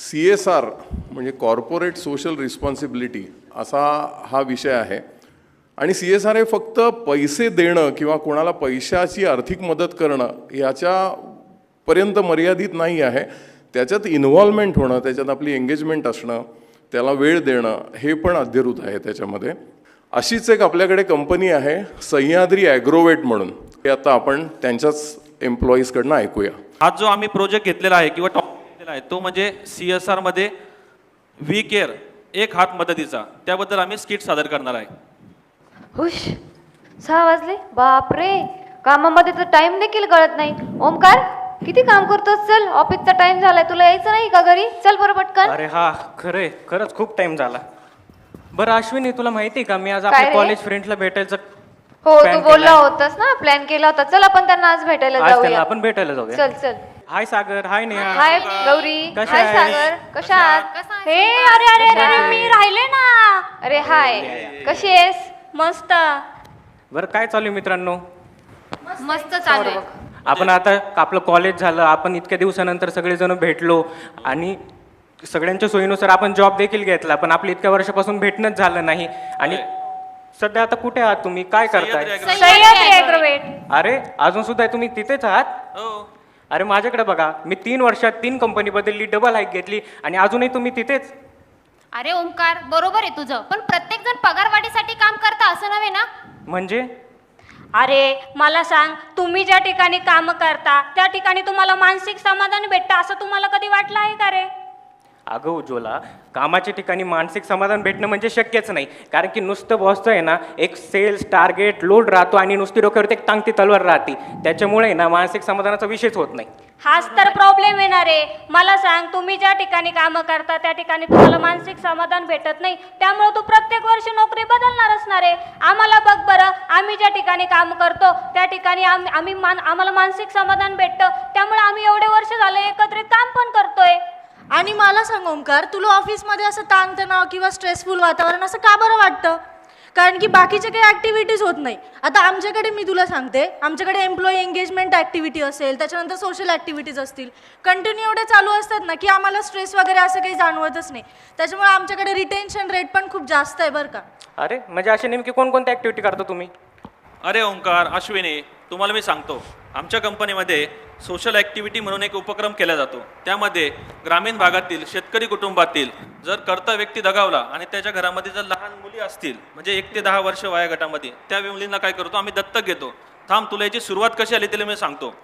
C S R म्हणजे corporate social responsibility असा हा विषय आहे. आणि सी एस आर हे फक्त पैसे देणं किंवा कोणाला पैशाची आर्थिक मदत करणं याच्यापर्यंत मर्यादित नाही आहे. त्याच्यात इन्व्हॉल्वमेंट होणं त्याच्यात आपली एंगेजमेंट असणं त्याला वेळ देणं हे पण अध्यरूत आहे त्याच्यामध्ये. अशीच एक आपल्याकडे कंपनी आहे सह्याद्री ॲग्रोवेट म्हणून. हे आता आपण त्यांच्याच एम्प्लॉईजकडनं ऐकूया. आज जो आम्ही प्रोजेक्ट घेतलेला आहे किंवा टॉप घेतलेला आहे. तो म्हणजे सी एस आरमध्ये व्ही केअर एक हात मदतीचा. त्याबद्दल आम्ही स्किट सादर करणार आहे. हुश. सहा वाजले? बापरे. कामामध्ये तर टाइम देखील कळत नाही. ओमकार किती काम करतोस? चल ऑफिसचा टाइम झालाय. तुला यायचं नाही का घरी? चल बरं पटकन. अरे हा खरंय खरंच खूप टाइम झाला. बरं अश्विनी तुला माहिती का? मी आज काय आपल्या रे? कॉलेज फ्रेंड्सला भेटायचं हो plan तू बोलला. होतास ना? प्लॅन केला होता. चल आपण त्यांना आज भेटायला आज त्याला जाऊया आपण भेटायला जाऊया. चल चल. हाय सागर हाय नेहा. हाय गौरी. कशा हाय आहेस? सागर. कशा आहात? हे अरे अरे अरे अरे मी राहिले ना. अरे हाय. कशी आहेस? मस्त. बरं काय चालू आहे मित्रांनो? मस्त चालू आहे. आपण आता आपलं कॉलेज झालं. आपण इतक्या दिवसानंतर सगळेजण भेटलो. आणि सगळ्यांच्या सोयीनुसार आपण जॉब देखील घेतला. पण आपलं इतक्या वर्षापासून भेटणंच झालं नाही. आणि सध्या आता कुठे आहात तुम्ही? काय करताय? सह्याद्री सह्याद्री ॲग्रोवेट अरे अजून सुद्धा तुम्ही तिथेच आहात? हो. अरे माझ्याकडे बघा मी तीन वर्षात तीन कंपनी बदलली डबल हाईक घेतली आणि अजूनही तुम्ही तिथेच. अरे ओमकार बरोबर आहे तुझं पण प्रत्येक जण पगारवाढीसाठी काम करता असं नव्हे ना? म्हणजे? अरे मला सांग तुम्ही ज्या ठिकाणी काम करता त्या ठिकाणी तुम्हाला मानसिक समाधान भेटतं असं तुम्हाला कधी वाटलं आहे का रे? अगं उज्ज्वला कामाच्या ठिकाणी मानसिक समाधान भेटणं म्हणजे शक्यच नाही. कारण की नुसतं बॉसचं आहे ना एक सेल्स टार्गेट लोड राहतो आणि नुसती डोक्यावरती एक टांगती तलवार राहते. त्याच्यामुळे ना मानसिक समाधानाचा विषयच होत नाही. हाच तर प्रॉब्लेम येणार आहे. मला सांग तुम्ही ज्या ठिकाणी काम करता त्या ठिकाणी तुम्हाला मानसिक समाधान भेटत नाही. त्यामुळे तू प्रत्येक वर्षी नोकरी बदलणार असणार आहे. आम्हाला बघ बरं आम्ही ज्या ठिकाणी काम करतो त्या ठिकाणी आम- आम्ही मान आम्हाला मानसिक समाधान भेटतं. त्यामुळे आम्ही एवढे वर्ष झाले एकत्रित काम पण करतोय. आणि मला सांग ओमकार तुला ऑफिसमध्ये असं ताणतणाव किंवा स्ट्रेसफुल वातावरण असं का बरं वाटतं? कारण की बाकीच्या काही ॲक्टिव्हिटीज होत नाही. आता आमच्याकडे मी तुला सांगते आमच्याकडे एम्प्लॉई एंगेजमेंट ॲक्टिव्हिटी असेल त्याच्यानंतर सोशल ॲक्टिव्हिटीज असतील. कंटिन्यू एवढे चालू असतात ना की आम्हाला स्ट्रेस वगैरे असं काही जाणवतच नाही. त्याच्यामुळे आमच्याकडे रिटेन्शन रेट पण खूप जास्त आहे बरं का. अरे म्हणजे असे नेमकी कोणकोणत्या ॲक्टिव्हिटी करता तुम्ही? अरे ओंकार अश्विनी तुम्हाला मी सांगतो. आमच्या कंपनीमध्ये सोशल ॲक्टिव्हिटी म्हणून एक उपक्रम केला जातो. त्यामध्ये ग्रामीण भागातील शेतकरी कुटुंबातील जर कर्ता व्यक्ती दगावला आणि त्याच्या घरामध्ये जर लहान मुली असतील म्हणजे एक ते दहा वर्ष वया गटामध्ये त्या मुलींना काय करतो? आम्ही दत्तक घेतो. थांब तुला याची सुरुवात कशी आली तिला मी सांगतो.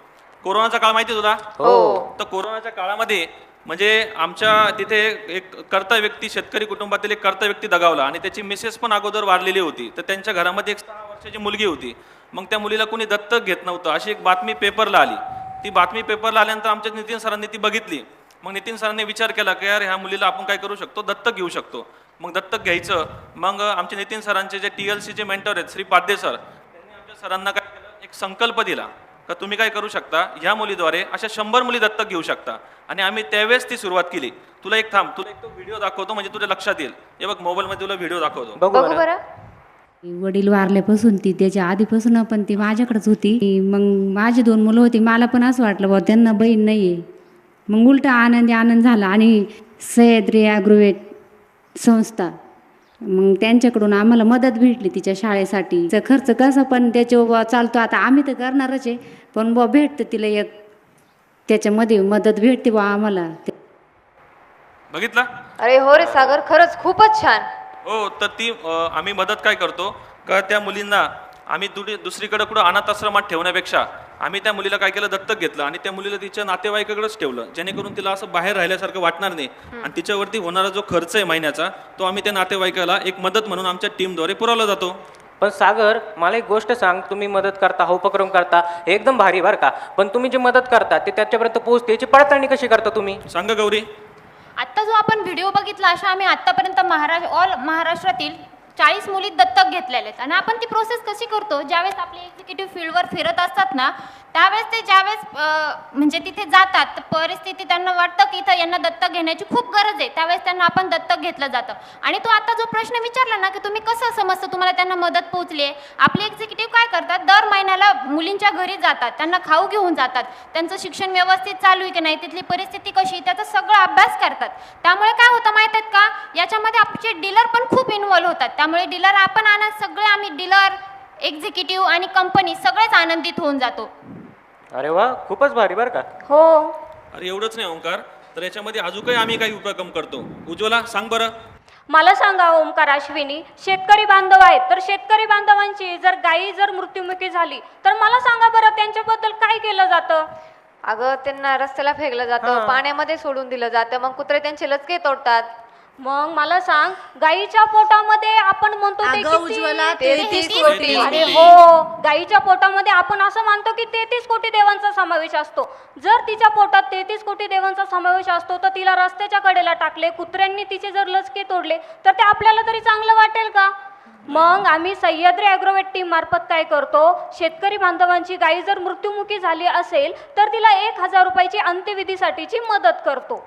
कोरोनाचा काळ माहिती आहे तुला? हो. तर कोरोनाच्या काळामध्ये म्हणजे आमच्या तिथे एक कर्ता व्यक्ती शेतकरी कुटुंबातील एक कर्ता व्यक्ती दगावला आणि त्याची मिसेस पण अगोदर वारलेली होती. तर त्यांच्या घरामध्ये एक सहा वर्षाची मुलगी होती. मग त्या मुलीला कोणी दत्तक घेत नव्हतं. अशी एक बातमी पेपरला आली. ती बातमी पेपरला आल्यानंतर आमच्या नितीन सरांनी ती बघितली. मग नितीन सरांनी विचार केला की यार ह्या मुलीला आपण काय करू शकतो? दत्तक घेऊ शकतो. मग दत्तक घ्यायचं. मग आमचे नितीन सरांचे जे टी एल सीचे मेंटर आहेत श्री पाध्ये सर त्यांनी आमच्या सरांना काय केलं? एक संकल्प दिला का तुम्ही काय करू शकता? ह्या मुलीद्वारे अशा शंभर मुली दत्तक घेऊ शकता. आणि आम्ही त्यावेळेस ती सुरुवात केली. तुला एक थांब. तुला एक तो व्हिडिओ दाखवतो म्हणजे तुझ्या लक्षात येईल. हे बघ मोबाईलमध्ये तुला व्हिडिओ दाखवतो. बघू बघू बरं बरं. वडील वारल्यापासून ती त्याच्या आधीपासून पण ती माझ्याकडेच होती. मग माझी दोन मुलं होती. मला पण असं वाटलं बाबा त्यांना बहीण नाही आहे मग उलटा आनंदी आनंद झाला आणि सह्याद्री ॲग्रोवेट संस्था मग त्यांच्याकडून आम्हाला मदत भेटली तिच्या शाळेसाठी. तिचा खर्च कसं पण त्याच्या बुवा चालतो आता आम्ही तर करणारच आहे पण बुवा भेटतं तिला एक त्याच्यामध्ये मदत भेटते बा आम्हाला. बघितलं? अरे हो रे सागर खरंच खूपच छान. हो तर ती आम्ही मदत काय करतो? का त्या मुलींना आम्ही दुडी दुसरीकडे कुठं अनाथ आश्रमात ठेवण्यापेक्षा आम्ही त्या मुलीला काय केलं? दत्तक घेतलं आणि त्या मुलीला तिच्या नातेवाईकाकडेच ठेवलं. जेणेकरून तिला असं बाहेर राहिल्यासारखं वाटणार नाही. आणि तिच्यावरती होणारा जो खर्च आहे महिन्याचा तो आम्ही त्या नातेवाईकाला एक मदत म्हणून आमच्या टीमद्वारे पुरवला जातो. पण सागर मला एक गोष्ट सांग. तुम्ही मदत करता हा उपक्रम करता एकदम भारी बरं का? पण तुम्ही जी मदत करता ते त्याच्यापर्यंत पोहोचते याची पडताळणी कशी करता तुम्ही? सांगा गौरी. आत्ता जो आपण व्हिडिओ बघितला अशा आम्ही आत्तापर्यंत महाराष्ट्र ऑल महाराष्ट्रातील चाळीस मुली दत्तक घेतलेल्या आहेत. आणि आपण ती प्रोसेस कशी करतो? ज्यावेळेस आपले एक्झिक्युटिव्ह फील्डवर फिरत असतात ना त्यावेळेस ते ज्यावेळेस म्हणजे तिथे जातात तर परिस्थिती त्यांना वाटतं की इथं यांना दत्तक घेण्याची खूप गरज आहे. त्यावेळेस त्यांना आपण दत्तक घेतलं जातं. आणि तो आता जो प्रश्न विचारला ना की तुम्ही कसं समजतं तुम्हाला त्यांना मदत पोहोचली आहे? आपले एक्झिक्युटिव्ह काय करतात? दर महिन्याला मुलींच्या घरी जातात त्यांना खाऊ घेऊन जातात. त्यांचं शिक्षण व्यवस्थित चालू आहे की नाही? तिथली परिस्थिती कशी आहे, त्याचा सगळा अभ्यास करतात. त्यामुळे काय होतं माहीत आहेत का? याच्यामध्ये आपचे डीलर पण खूप इन्व्हॉल्व्ह होतात. त्यामुळे डीलर आपण आणत सगळे आम्ही डीलर एक्झिक्युटिव्ह आणि कंपनी सगळेच आनंदित होऊन जातो. अरे वा खूपच भारी बरं का. हो. अरे एवढंच नाही ओंकार. तर याच्यामध्ये अजूनही आम्ही काही उपक्रम करतो. उज्ज्वला सांग बरं. मला सांगा ओमकार अश्विनी शेतकरी बांधव आहेत. तर शेतकरी बांधवांची जर गायी जर मृत्युमुखी झाली तर मला सांगा बरं त्यांच्याबद्दल काय केलं जातं? अगं त्यांना रस्त्याला फेकलं जातं पाण्यामध्ये सोडून दिलं जातं मग कुत्रे त्यांचे लचके तोडतात. मग मला सांग गाईच्या पोटामध्ये आपण म्हणतो ते अगं किती? उज्ज्वला, तेहतीस तेहतीस कोटी. अरे हो गाईच्या पोटामध्ये आपण असं मानतो की तेहतीस कोटी देवांचा समावेश असतो. जर तिच्या पोटात तेहतीस कोटी देवांचा समावेश असतो तर तिला रस्त्याच्या कडेला टाकले कुत्र्यांनी तिचे जर लचके तोडले तर ते आपल्याला तरी चांगलं वाटेल का? मग आम्ही सह्याद्री ॲग्रोवेट टीम मार्फत काय करतो? शेतकरी बांधवांची गायी जर मृत्युमुखी झाली असेल तर तिला एक हजार रुपयाची अंत्यविधीसाठीची मदत करतो.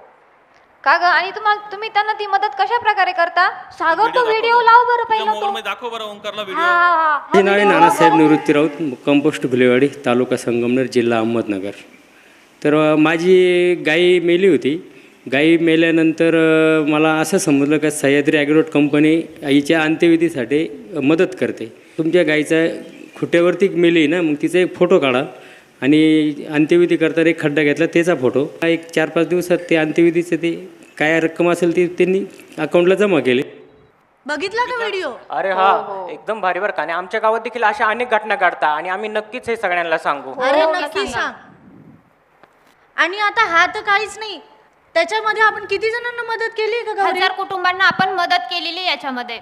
का ग? आणि तुम्हाला तुम्ही त्यांना ती मदत कशा प्रकारे करता? सागर तो व्हिडिओ लाव बरं पहिला तो. मोबाईलमध्ये दाखव बरं ओंकारला हा व्हिडिओ हा. हा माझे नाव आहे नानासाहेब निवृत्ती राऊत कंपोस्ट फुलेवाडी तालुका संगमनेर जिल्हा अहमदनगर. तर अ, माझी गाई मेली होती. गाई मेल्यानंतर अ, मला असं समजलं का सह्याद्री ॲग्रोट कंपनी आईच्या अंत्यविधीसाठी मदत करते. तुमच्या गाईचा खुट्यावरती मेली ना मग तिचा एक फोटो काढा. आणि अंत्यविधी करताना एक खड्डा घेतला त्याचा फोटो एक चार पाच दिवसात ते अंत्यविधीचं ते काय रक्कम असेल ती त्यांनी अकाउंटला जमा केली. बघितला का व्हिडिओ अरे हा एकदम भारी बरं का. आणि आमच्या गावात देखील अशा अनेक घटना घडतात आणि आम्ही नक्कीच हे सगळ्यांना सांगू. अरे नक्की सांग. आणि आता हा तर काहीच नाही. त्याच्यामध्ये आपण किती जणांना मदत केली का गौरी? हजार कुटुंबांना आपण मदत केलेली आहे याच्यामध्ये.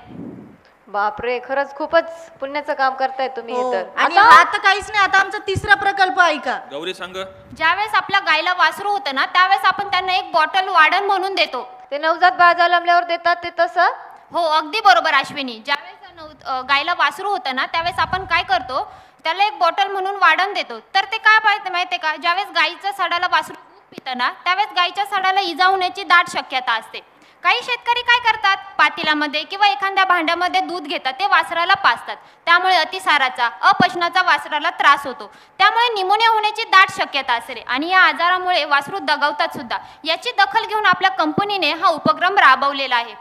बापरे खरंच खूपच पुण्याचं काम करताय तुम्ही हे. हो. तर आणि तर काहीच नाही आता आमचा तिसरा प्रकल्प ऐका गौरी सांग. ज्यावेळेस आपल्या गायला वासरू होतं ना त्यावेळेस आपण त्यांना एक बॉटल वाढण म्हणून देतो. ते नवजात बाळ जन्मल्यावर देतात ते तसं? हो अगदी बरोबर अश्विनी. ज्यावेळेस नव अ, गायला वासरू होतं ना त्यावेळेस आपण काय करतो त्याला एक बॉटल म्हणून वाढण देतो. तर ते काय पाहिजे माहितीये का ज्यावेळेस गाईच्या सडाला वासरू दूध पितं ना त्यावेळेस गाईच्या सडाला इजा होण्याची दाट शक्यता असते. काही शेतकरी काय करतात? पातेल्यामध्ये किंवा एखाद्या भांड्यामध्ये दूध घेतात ते वासराला पाजतात. त्यामुळे अतिसाराचा अपचनाचा वासराला त्रास होतो. त्यामुळे निमोनिया होण्याची दाट शक्यता असते आणि या आजारामुळे वासरू दगावतात सुद्धा. याची दखल घेऊन आपल्या कंपनीने हा उपक्रम राबवलेला आहे.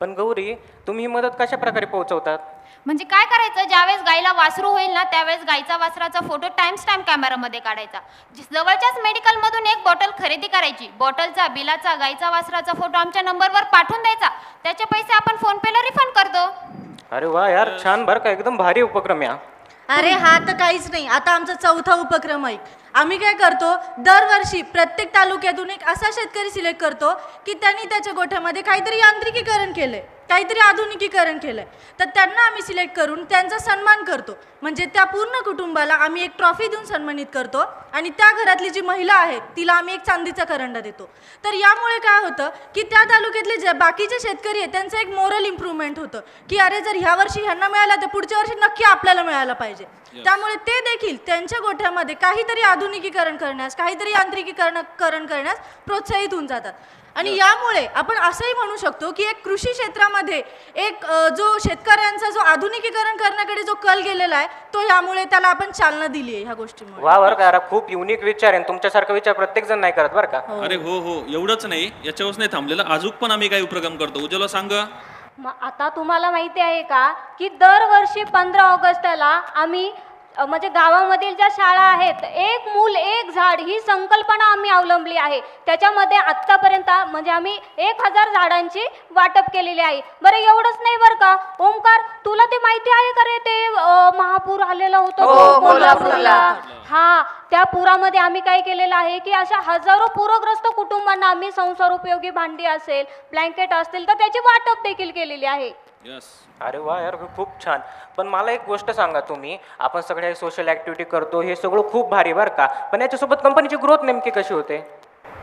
पण गौरी तुम्ही ही मदत कशा प्रकारे पोहोचवतात? म्हणजे काय करायचं ज्यावेळेस गाईला वासरू होईल ना त्यावेळेस गाईचा वासराचा फोटो टाइम स्टॅम्प कॅमेरामध्ये काढायचा. जी- जवळच्याच मेडिकलमधून एक बॉटल खरेदी करायची. बॉटलचा बिलाचा गाईचा वासराचा फोटो आमच्या नंबरवर पाठवून द्यायचा. त्याचे पैसे आपण फोनपेला रिफंड करतो. अरे वा यार छान बरं का एकदम भारी उपक्रम या. अरे हा तर काहीच नाही. आता आमचा चौथा उपक्रम आहे. आम्ही काय करतो दरवर्षी प्रत्येक तालुक्यातून एक असा शेतकरी सिलेक्ट करतो की त्यांनी त्याच्या गोठ्यामध्ये काहीतरी यांत्रिकीकरण केलंय काहीतरी आधुनिकीकरण केलंय. तर त्यांना आम्ही सिलेक्ट करून त्यांचा सन्मान करतो. म्हणजे त्या पूर्ण कुटुंबाला आम्ही एक ट्रॉफी देऊन सन्मानित करतो आणि त्या घरातली जी महिला आहे तिला आम्ही एक चांदीचा करंडा देतो. तर यामुळे काय होतं की त्या तालुक्यातले जे बाकीचे शेतकरी आहेत त्यांचं एक मोरल इम्प्रूव्हमेंट होतं की अरे जर ह्या वर्षी ह्यांना मिळाला तर पुढच्या वर्षी नक्की आपल्याला मिळायला पाहिजे. त्यामुळे ते देखील त्यांच्या गोठ्यामध्ये काहीतरी आधुनिकीकरण करण्यास काहीतरी यांत्रिकीकरण करण करण्यास प्रोत्साहित होऊन जातात. आणि यामुळे आपण असंही म्हणू शकतो की एक कृषी क्षेत्रामध्ये एक जो शेतकऱ्यांचा जो आधुनिकीकरण करण्याकडे जो कल गेलेला आहे तो यामुळे त्याला आपण चालना दिली आहे ह्या गोष्टीमुळे. वा बरं का. यार खूप युनिक विचार आहे आणि तुमच्यासारखा विचार प्रत्येक जण नाही करत बरं का? अरे हो हो. एवढंच नाही. याच्यावरच नाही थांबलेलं. अजून पण आम्ही काही उपक्रम करतो. उज्ज्वला सांग. आता तुम्हाला माहिती आहे का की दरवर्षी पंधरा ऑगस्टला आम्ही म्हणजे गावामधील ज्या शाळा आहेत एक मूल एक झाड ही संकल्पना आम्ही अवलंबली आहे. त्याच्यामध्ये आत्तापर्यंत म्हणजे आम्ही एक हजार झाडांची वाटप केलेली आहे. बरं एवढंच नाही बरं का? ओमकार तुला ते माहिती आहे का रे ते महापूर आलेला होता? हो, कोल्हापूरला. हा त्या पुरामध्ये आम्ही काय केलेलं आहे की अशा हजारो पूरग्रस्त कुटुंबांना आम्ही संसार उपयोगी भांडी असेल ब्लँकेट असतील तर त्याची वाटप देखील केलेली आहे. अरे वा यार खूप छान. पण मला एक गोष्ट सांगा तुम्ही. आपण सगळ्या सोशल ॲक्टिव्हिटी करतो हे सगळं खूप भारी बरं का? पण याच्यासोबत कंपनीची ग्रोथ नेमकी कशी होते?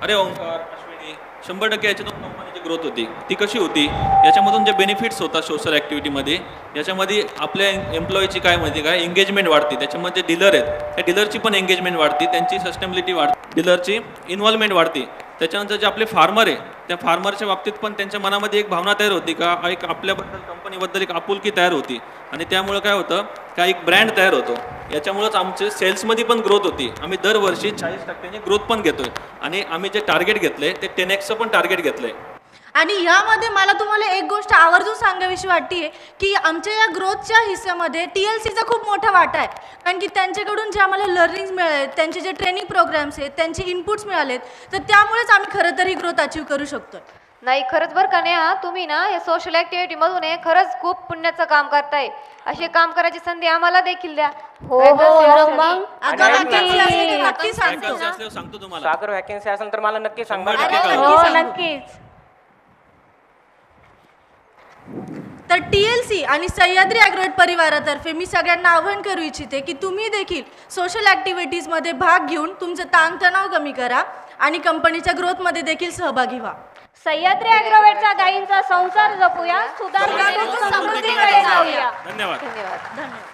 अरे ओंकार अश्विनी शंभर टक्के याच्यातून कंपनीची ग्रोथ होती. ती कशी होती? याच्यामधून जे बेनिफिट्स होतात सोशल ॲक्टिव्हिटीमध्ये याच्यामध्ये आपल्या एम्प्लॉईची काय माहिती काय एंगेजमेंट वाढते. त्याच्यामध्ये डीलर आहेत त्या डीलरची पण एंगेजमेंट वाढते. त्यांची सस्टेनेबिलिटी वाढते डीलरची इन्व्हॉल्वमेंट वाढते. त्याच्यानंतर जे आपले फार्मर आहे त्या फार्मरच्या बाबतीत पण त्यांच्या मनामध्ये एक भावना तयार होती का एक आपल्याबद्दल कंपनीबद्दल एक आपुलकी तयार होती. आणि त्यामुळं काय होतं का एक ब्रँड तयार होतो. याच्यामुळंच आमचे सेल्समध्ये पण ग्रोथ होती. आम्ही दरवर्षी चाळीस टक्क्यांनी ग्रोथ पण घेतोय. आणि आम्ही जे टार्गेट घेतले ते टेन एक्सचं पण टार्गेट घेतलं. आहे आणि यामध्ये मला तुम्हाला एक गोष्ट आवर्जून सांगावीशी वाटते की आमच्या या ग्रोथच्या हिस्स्यामध्ये टी एल सीचा खूप मोठा वाटा आहे. कारण की त्यांच्याकडून जे आम्हाला लर्निंग्स मिळाले त्यांचे जे ट्रेनिंग प्रोग्राम्स आहेत त्यांचे इनपुट्स मिळालेत तर त्यामुळेच आम्ही खरं तर ही ग्रोथ अचीव करू शकतो नाही खरंच बरं का नेहा तुम्ही ना हे सोशल ऍक्टिव्हिटी मधून हे खरंच खूप पुण्याचं काम करताय. असे काम करायची संधी आम्हाला देखील द्या. हो हो मग? अगं vacancy असली तर नक्की सांगतो. तुम्हाला. सागर वॅकन्सी असेल तर मला नक्की सांगा. हो सांगू. नक्कीच. तर टी एल सी आणि सह्याद्री ॲग्रोवेट परिवारातर्फे मी सगळ्यांना आवाहन करू इच्छिते की तुम्ही देखील सोशल ॲक्टिव्हिटीजमध्ये भाग घेऊन तुमचं ताणतणाव कमी करा आणि कंपनीच्या ग्रोथमध्ये देखील सहभागी व्हा. सह्याद्री अॅग्रोवेटच्या गायींचा संसार जपूया धन्यवाद धन्यवाद. धन्यवाद.